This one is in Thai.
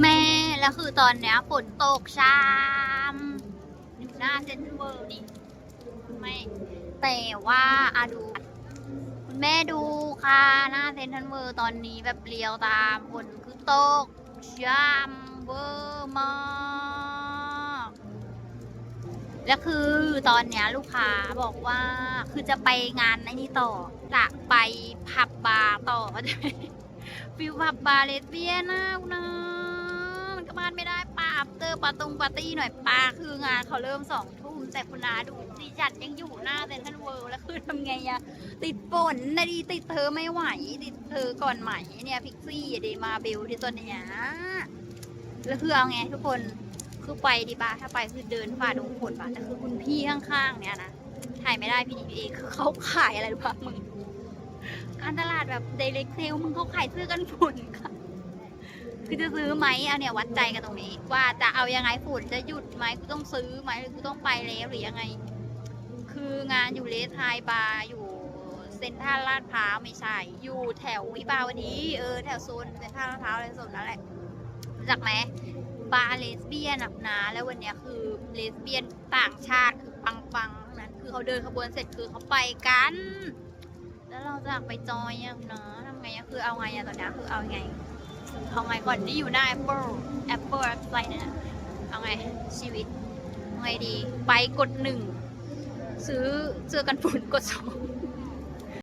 แม่แล้วคือตอนเนี้ยฝนตกชามอยู่หน้าเซ็นทรัลเวิลด์นี่ไม่แต่ว่าอาดู คุณแม่ดูค่ะ หน้าเซ็นทรัลเวิลด์ตอนนี้แบบเรียวตามฝนคือตกชามเวอร์มากแล้วคือตอนเนี้ยลูกค้าบอกว่าคือจะไปงานไอ้นี่ต่อ จะไปผับบาร์ต่อฟิวผับบาร์เลสเบี้ยนนะคุณนะ บ้านไม่ได้ป้าอัปเตอร์ปาตรงปาร์ตี้หน่อยป้าคืองานเขาเริ่มสองทุ่มแต่คุณนาดูดิจัดยังอยู่หน้าเซนทรัลเวิลด์แล้วคือทำไงอะติดฝนนะดีติดเธอไม่ไหว ติดเธอก่อนไหมเนี่ยพิกซี่เดมาเบลที่ตัวเนี้ยแล้วคือเอาไงทุกคนคือไปดีป่ะถ้าไปคือเดินฝ่าดงฝนป่ะแต่คือคุณพี่ข้างๆเนี่ยนะถ่ายไม่ได้พี่ดีเองคือเขาขายอะไรหรือเปล่ามึงการตลาดแบบเด r ิเซลมึงเขาขายเสื้อกันฝุ่นค่ะ คือจะซื้อไหมเอาเนี่ยวัดใจกันตรงนี้ ว่าจะเอายังไงฝุ่นจะหยุดไหมกูต้องซื้อไหมหรือกูต้องไปแล้วหรือยังไง คืองานอยู่เลสไฮบาร์อยู่เซ็นทรัลลาดพร้าวไม่ใช่ อยู่แถววิภาวดีเออแถวโซนเซ็นทรัลลาดพร้าวอะไรโซนนั่นแหละจักไหมบาร์เลสเบี้ยนหนักหนาแล้ววันเนี้ยคือเลสเบี้ยนต่างชาติคือปังๆทั้งนั้นคือเขาเดินขบวนเสร็จคือเขาไปกัน แล้วเราจะไปจอยอะเนะทำไงอะคือเอาไงอะตอนนี้คือเอาไง เอาไงก่อนนี่อยู่หน้า Apple Apple อะไรเนี่ยนะเอาไงชีวิตเอาไงดี ไปกดหนึ่งซื้อเสื้อกันฝนกดสอง